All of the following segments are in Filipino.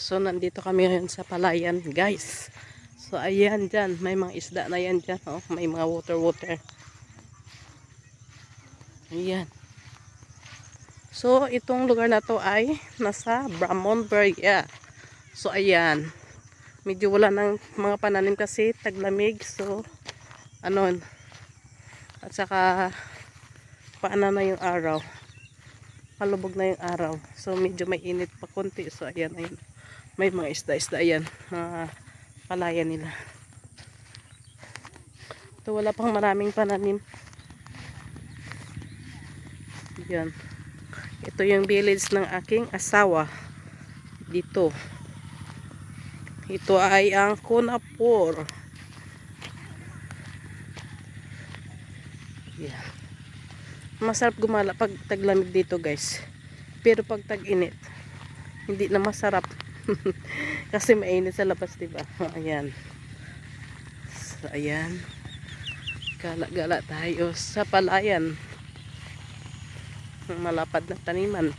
So, nandito kami ngayon sa palayan, guys. So, ayan dyan. May mga isda na yan dyan. Oh. May mga water-water. Ayan. So, itong lugar na to ay nasa Bramonbergia. So, ayan. Medyo wala ng mga pananim kasi taglamig. So, ano, at saka, paano na yung araw. Palubog na yung araw. So, medyo may init pa konti. So, ayan, ayan. May mga isda-isda ayan. Mga palaya nila. Ito, wala pang maraming pananim. Yan. Ito yung village ng aking asawa. Dito. Ito ay ang Kunapur. Yan. Masarap gumala pag taglamig dito guys. Pero pag tag-init, hindi na masarap. Kasi mainit sa labas, diba? Ayan. So, ayan. Gala-gala tayo sa palayan. Malapad na taniman.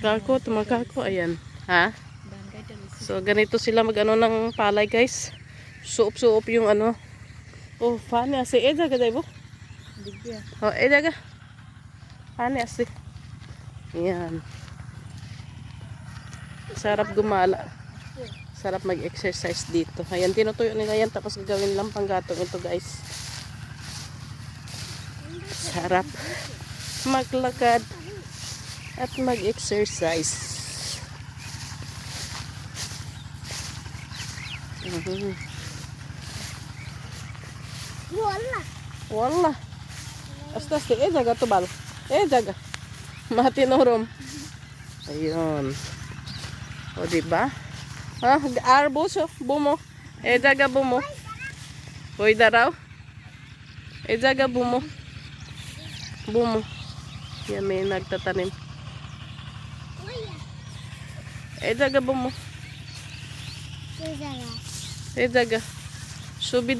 Kako, tumakako. Ayan. Ha? So, ganito sila mag-ano ng palay, guys. Suop-suop yung ano. Oh, fani asi. Eda ka, daibo? Oh, eda ka. Fani asi. Ayan. Sarap gumala. Sarap mag-exercise dito. Ayan, tinutuyo nila yan. Tapos gagawin lang panggatong ito, guys. Sarap maglakad at mag-exercise. Mhm. Wala. Wala. Hasta si eh jaga tubal. Eh jaga. Mati norom. Ayun. O di ba? Ha, arbos oh, bumo. Eh jaga bumo. Hoy daraw. Eh jaga bumo. Bumo. Yan may nagtatanim. Eh jaga bumo. Wala. Eh jaga. Subi